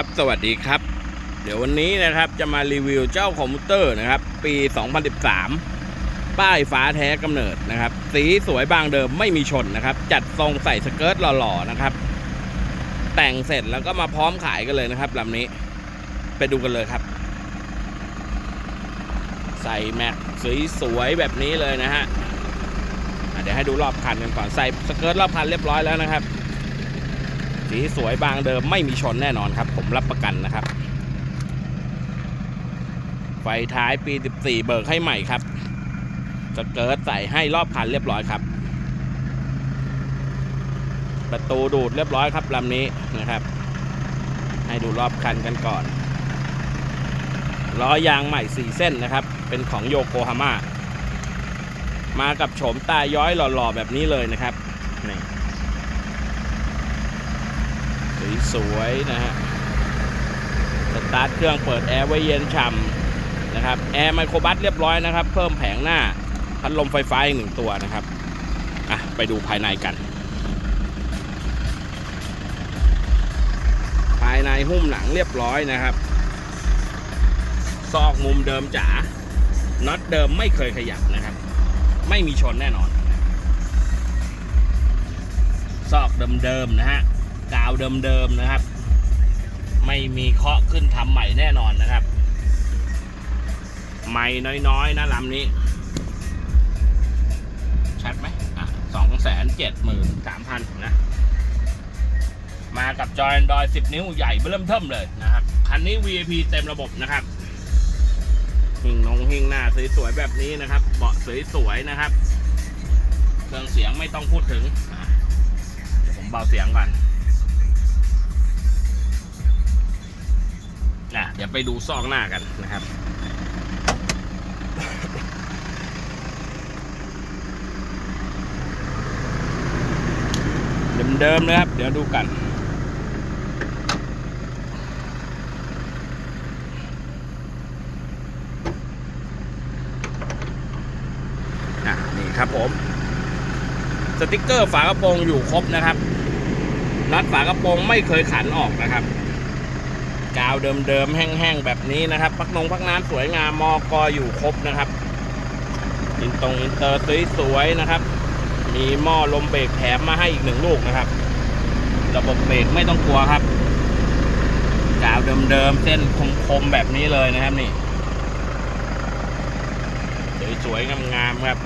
ครับ สวัสดีครับ เดี๋ยววันนี้นะครับจะมารีวิวเจ้าคอมพิวเตอร์นะครับ ปี 2013 ป้ายฟ้าแท้กำเนิดนะครับ สีสวยบางเดิมไม่มีชนนะครับ จัดทรงใส่สเกิร์ตหล่อๆนะครับ แต่งเสร็จแล้วก็มาพร้อมขายกันเลยนะครับลำนี้ ไปดูกันเลยครับ ใส่แม็กสวยๆแบบนี้เลยนะฮะอะเดี๋ยวให้ดูรอบคันกันก่อนใส่สเกิร์ตรอบคันเรียบร้อยแล้วนะครับ สีสวยบางเดิมไม่มีชนแน่นอนครับ ผมรับประกันนะครับ ไฟท้ายปี 14 เบิกให้ใหม่ครับสเกิร์ตใส่ให้รอบคันเรียบร้อยครับ ประตูดูดเรียบร้อยครับลำนี้นะครับ ให้ดูรอบคันกันก่อนล้อยางใหม่ 4 เส้นนะครับ เป็นของโยโกฮาม่ามากับโฉมตาย้อยหล่อๆแบบนี้เลยนะครับนี่ สวยๆนะฮะสตาร์ทเครื่องเปิดแอร์ไว้เย็นฉ่ำนะครับแอร์ไมโครบัสเรียบร้อยนะครับ เพิ่มแผงหน้าพัดลมไฟฟ้าอีกหนึ่งตัวนะครับอะไปดูภายในกัน ภายในหุ้มหนังเรียบร้อยนะครับ ซอกมุมเดิมจ๋าน็อตเดิมไม่เคยขยับนะครับ ไม่มีชนแน่นอน ซอกเดิมๆนะฮะ กาวเดิมๆนะครับ ไม่มีเคาะขึ้นทำใหม่แน่นอนนะครับใหม่น้อยๆนะลำนี้ ชัดไหมอะสองแสนเจ็ดหมื่นสามพันนะ มากับจอยดอยสิบนิ้วใหญ่เริ่มเทิมเลยนะครับ คันนี้ VIP เต็มระบบนะครับหิ่งนงหิ่งหน้าสวยๆแบบนี้นะครับ เบาะสวยๆนะครับ เครื่องเสียงไม่ต้องพูดถึง เดี๋ยวผมเบาเสียงก่อน นะเดี๋ยวไปดูซอกหน้ากันนะครับเดิมๆเลยครับ เดี๋ยวดูกันนี่ครับผม สติกเกอร์ฝากระโปรงอยู่ครบนะครับน็อฝากระโปรงไม่เคยขันออกนะครับ กาวเดิมๆแห้งๆแบบนี้นะครับ พักนงพักน้ำสวยงามมอกออยู่ครบนะครับอินตรงอินเตอร์สวยๆนะครับ มีหม้อลมเบรกแถมมาให้อีกหนึ่งลูกนะครับ ระบบเบรกไม่ต้องกลัวครับกาวเดิมๆเส้นคมๆแบบนี้เลยนะครับนี่สวยๆงามๆครับ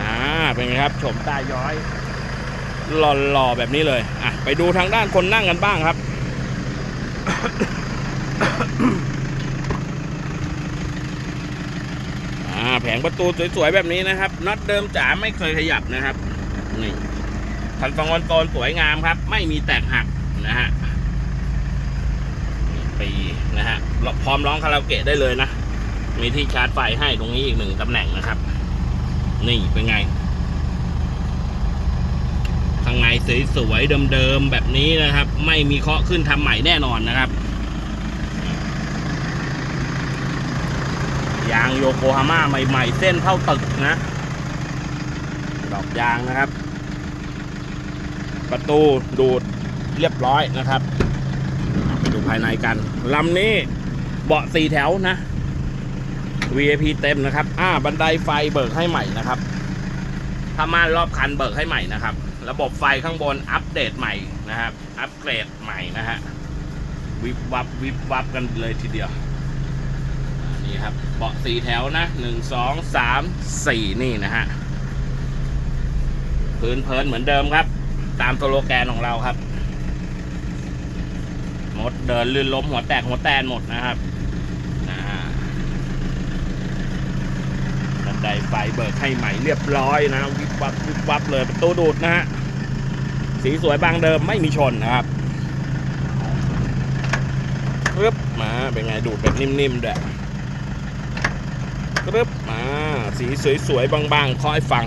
อ่าเป็นไงครับโฉมตาย้อยหล่อๆแบบนี้เลยอะไปดูทางด้านคนนั่งกันบ้างครับ แผงประตูสวยๆแบบนี้นะครับน็อตเดิมจ๋าไม่เคยขยับนะครับนี่คันฟังวันโตนสวยงามครับ ไม่มีแตกหักนะฮะปีนะฮะพร้อมร้องคาราโอเกะได้เลยนะ มีที่ชาร์จไฟให้ตรงนี้อีกหนึ่งตำแหน่งนะครับ นี่เป็นไงางในสวยๆเดิมๆแบบนี้นะครับ ไม่มีเคาะขึ้นทำใหม่แน่นอนนะครับยางโยโกฮาม่าใหม่ๆ เส้นเท่าตึกนะ ดอกยางนะครับ ประตูดูดเรียบร้อยนะครับไปดูภายในกันลำนี้เบาะสี่แถวนะ VIP เต็มนะครับ อ่า บันไดไฟเบิกให้ใหม่นะครับผ้าม่านรอบคันเบิกให้ใหม่นะครับ ระบบไฟข้างบนอัปเดตใหม่นะครับ อัปเกรดใหม่นะฮะ วิบวับวิบวับกันเลยทีเดียว นี่ครับ เบาะสี่แถวนะหนึ่งสองสามสี่นี่นะฮะ พื้นเพลินเหมือนเดิมครับ ตามตัวโลแกนของเราครับ หมดเดินลื่นล้มหัวแตกหัวแตนหมดนะครับอ่า บัน ไดไฟเบิกให้ใหม่เรียบร้อยนะวิบวับวิบวับเลยประตูดูดนะฮะสีสวยบางเดิมไม่มีชนนะครับปึ๊บมาเป็นไงดูดแบบนิ่มๆด้วยปึ๊บมาสีสวยๆบางๆคอยฟัง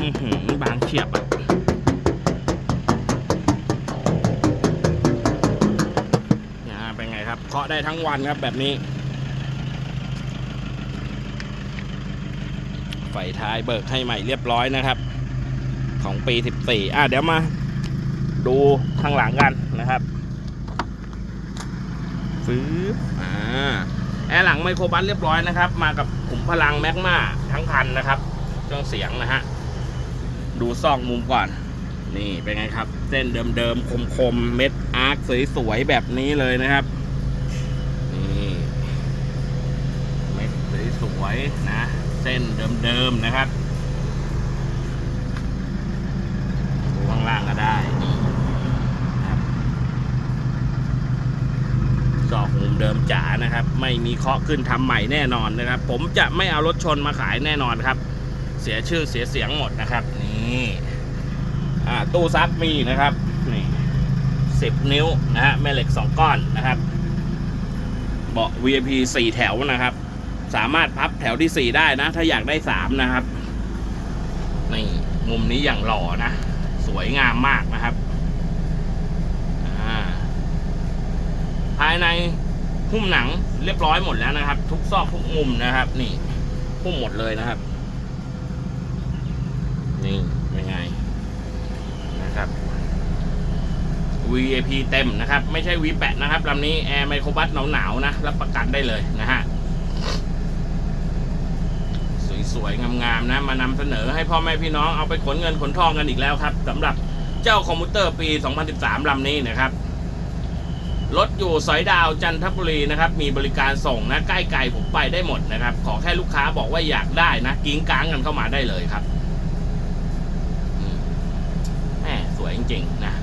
อือหือบางเฉียบอะเนี่ยเป็นไงครับเคาะได้ทั้งวันครับแบบนี้ ไฟท้ายเบิกให้ใหม่เรียบร้อยนะครับ ของปี 14 อะเดี๋ยวมาดูข้างหลังกันนะครับฟื้บอ่าแอร์หลังไมโครบัสเรียบร้อยนะครับ มากับขุมพลังแมกมาทั้งคันนะครับเครื่องเสียงนะฮะดูซอกมุมก่อน นี่เป็นไงครับ เส้นเดิมๆคมๆเม็ดอาร์คสวยๆแบบนี้เลยนะครับนี่เม็ดสวยๆนะ เส้นเดิมๆนะครับดูข้างล่างก็ได้นี่นะครับซอกมุมเดิมจ๋านะครับ ไม่มีเคาะขึ้นทำใหม่แน่นอนนะครับ ผมจะไม่เอารถชนมาขายแน่นอนครับ เสียชื่อเสียเสียงหมดนะครับนี่อ่าตู้ซักมีนะครับนี่สิบนิ้วนะฮะแม่เหล็กสองก้อนนะครับ เบาะ VIP สี่แถวนะครับ สามารถพับแถวที่สี่ได้นะ ถ้าอยากได้สามนะครับนี่มุมนี้อย่างหล่อนะ สวยงามมากนะครับภายในหุ้มหนังเรียบร้อยหมดแล้วนะครับ ทุกซอกทุกมุมนะครับ นี่หุ้มหมดเลยนะครับ นี่เป็นไงนะครับ VAP เต็มนะครับ ไม่ใช่ V8 นะครับลำนี้แอร์ไมโครบัสหนาวๆนะรับประกันได้เลยนะฮะ สวยๆ งามๆ นะ มานำเสนอให้พ่อแม่พี่น้องเอาไปขนเงินขนทองกันอีกแล้วครับสำหรับเจ้าคอมพิวเตอร์ปี 2013ลำนี้นะครับ รถอยู่สอยดาวจันทบุรีนะครับ มีบริการส่งนะ ใกล้ไกลผมไปได้หมดนะครับ ขอแค่ลูกค้าบอกว่าอยากได้นะกิ้งก้างกันเข้ามาได้เลยครับแหมสวยจริงๆ นะ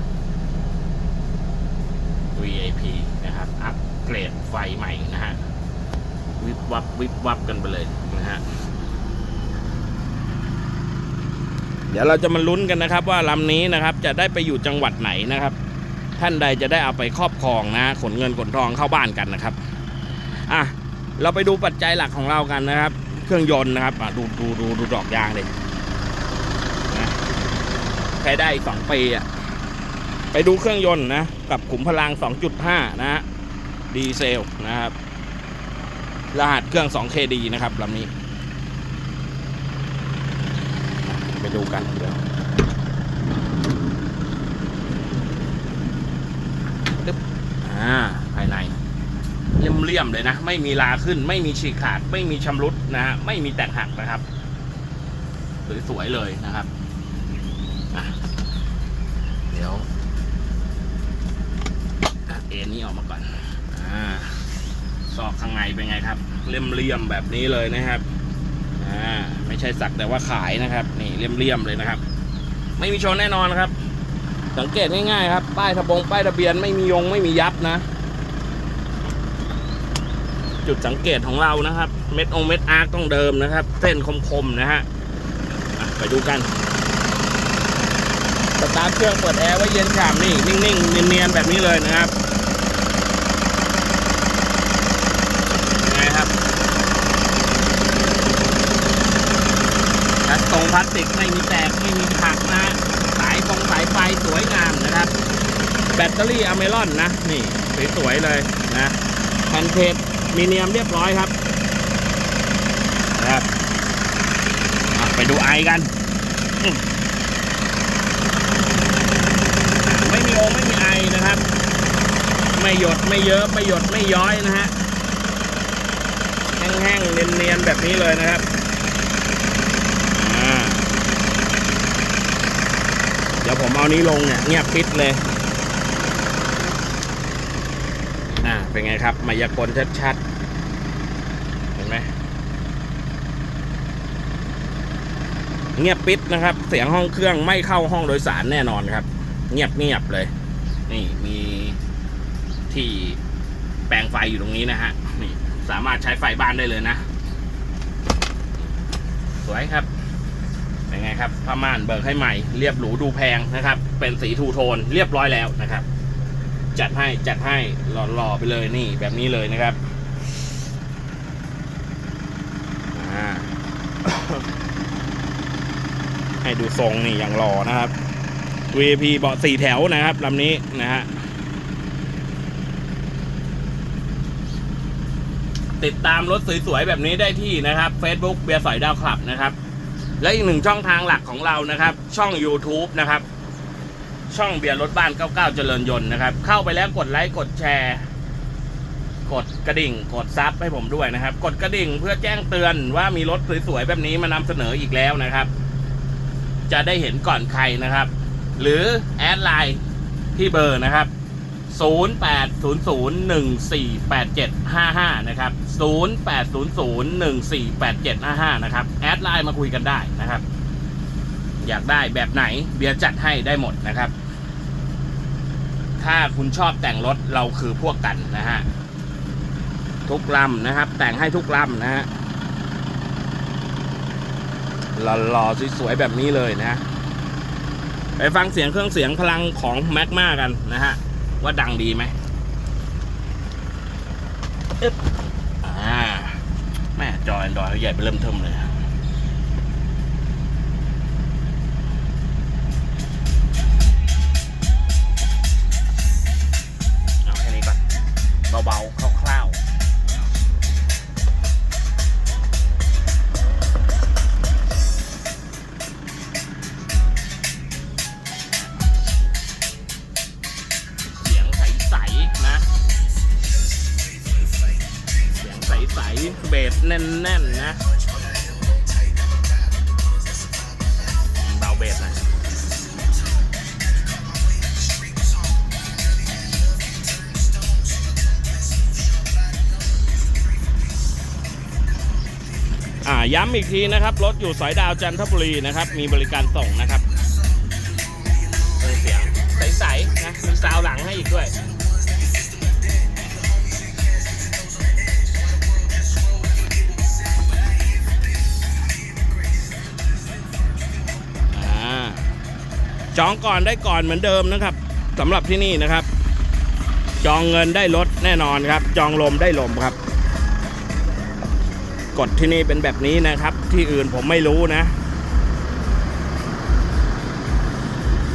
VIP นะครับ อัปเกรดไฟใหม่นะฮะ วิบวับวิบวับกันไปเลยนะฮะ เดี๋ยวเราจะมาลุ้นกันนะครับ ว่าลำนี้นะครับจะได้ไปอยู่จังหวัดไหนนะครับ ท่านใดจะได้เอาไปครอบครองนะขนเงินขนทองเข้าบ้านกันนะครับอะเราไปดูปัจจัยหลักของเรากันนะครับ เครื่องยนต์นะครับดูดูดูดูดอกยางเลยใช้ได้อีกสองปีอะไปดูเครื่องยนต์นะกับขุมพลัง 2.5 นะฮะดีเซลนะครับ รหัสเครื่อง 2KD นะครับลำนี้ ไป ดูกันเดี๋ยวตึ๊บอ่าภายในเลี่ยมๆเลยนะ ไม่มีลาขึ้น ไม่มีฉีกขาด ไม่มีชำรุดนะฮะไม่มีแตกหักนะครับสวยๆเลยนะครับเดี๋ยวเอ็นนี้ออกมาก่อนอ่าซอกข้างในเป็นไงครับเลี่ยมๆแบบนี้เลยนะครับ อ่าไม่ใช่สักแต่ว่าขายนะครับ นี่เลี่ยมๆเลยนะครับ ไม่มีชนแน่นอนครับ สังเกตง่ายๆครับ ป้ายทะบงป้ายทะเบียนไม่มียงไม่มียับนะ จุดสังเกตของเรานะครับ เม็ดองเม็ดอาร์ต้องเดิมนะครับ เส้นคมๆนะฮะอะไปดูกันสตาร์ทเครื่องเปิดแอร์ไว้เย็นฉ่ำนี่นิ่งๆเนียนๆแบบนี้เลยนะครับยังไงครับกระ ตรงพลาสติกไม่มีแตกไม่มีหักนะสายฟงสายไฟสวยงามนะครับ แบตเตอรี่อเมรอนนะ นี่สวยๆเลยนะแผ่นเพจมีเนียมเรียบร้อยครับนะครับไปดูไอกันไม่มีโอไม่มีไอนะครับ ไม่หยดไม่เยอะไม่หยดไม่ย้อยนะฮะแห้งๆเนียนๆแบบนี้เลยนะครับอ่าเดี๋ยวผมเอานี้ลงเนี่ยเงียบปิดเลย อ่า เป็นไงครับ มายากลชัดๆ เห็นไหม เงียบปิดนะครับ เสียงห้องเครื่องไม่เข้าห้องโดยสารแน่นอนครับ เงียบเงียบเลย นี่มีที่แปลงไฟอยู่ตรงนี้นะฮะ นี่สามารถใช้ไฟบ้านได้เลยนะ สวยครับ เป็นไงครับผ้าม่านเบิกให้ใหม่ เรียบหรูดูแพงนะครับ เป็นสีทูโทนเรียบร้อยแล้วนะครับ จัดให้จัดให้หล่อๆไปเลยนี่แบบนี้เลยนะครับให้ดูทรงนี่อย่างหล่อนะครับ VIP เบาะสี่แถวนะครับลำนี้นะฮะติดตามรถสวยๆแบบนี้ได้ที่นะครับ Facebook เบียร์สอยดาวคลับนะครับ และอีกหนึ่งช่องทางหลักของเรานะครับ ช่อง YouTube นะครับ ช่องเบียร์รถบ้าน 99 เจริญยนต์นะครับ เข้าไปแล้วกดไลค์กดแชร์ กดกระดิ่ง กดซับให้ผมด้วยนะครับ กดกระดิ่งเพื่อแจ้งเตือนว่ามีรถสวยๆแบบนี้มานำเสนออีกแล้วนะครับ จะได้เห็นก่อนใครนะครับ หรือแอดไลน์ที่เบอร์นะครับ 0800148755 นะครับ 0800148755 นะครับ แอดไลน์มาคุยกันได้นะครับ อยากได้แบบไหนเบียร์จัดให้ได้หมดนะครับ ถ้าคุณชอบแต่งรถเราคือพวกกันนะฮะ ทุกลำนะครับ แต่งให้ทุกลำนะฮะหล่อๆสวยๆแบบนี้เลยนะไปฟังเสียงเครื่องเสียงพลังของแม็กมากันนะฮะ ว่าดังดีไหมอึ๊บอ่าแม่จอแอนดรอยใหญ่ไปเริ่มเทิมเลยเอาแค่นี้ก่อนเบาๆคร่าวๆ แน่นๆนะเบาเบสหน่อยอ่าย้ำอีกทีนะครับ รถอยู่สายดาวจันทบุรีนะครับ มีบริการส่งนะครับเครื่องเสียงใสๆนะมีซาวหลังให้อีกด้วย จองก่อนได้ก่อนเหมือนเดิมนะครับสำหรับที่นี่นะครับ จองเงินได้รถแน่นอนครับ จองลมได้ลมครับกฎที่นี่เป็นแบบนี้นะครับ ที่อื่นผมไม่รู้นะ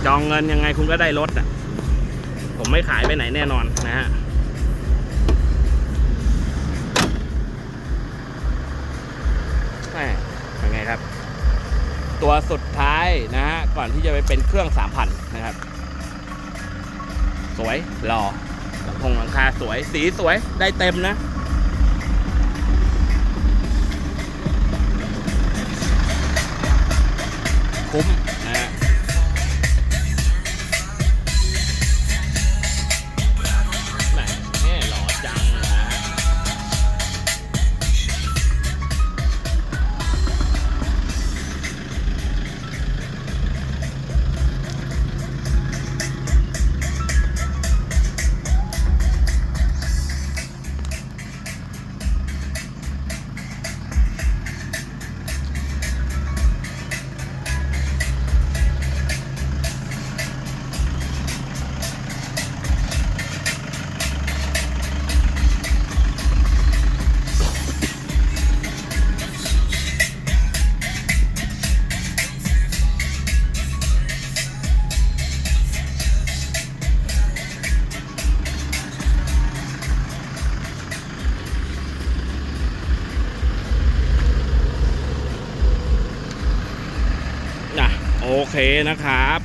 จองเงินยังไงคุณก็ได้รถอะ ผมไม่ขายไปไหนแน่นอนนะฮะแหม่ ตัวสุดท้ายนะฮะก่อนที่จะไปเป็นเครื่อง3,000นะครับ สวยหล่อสังคงหลังคาสวยสีสวยได้เต็มนะคุ้ม เคนะครับ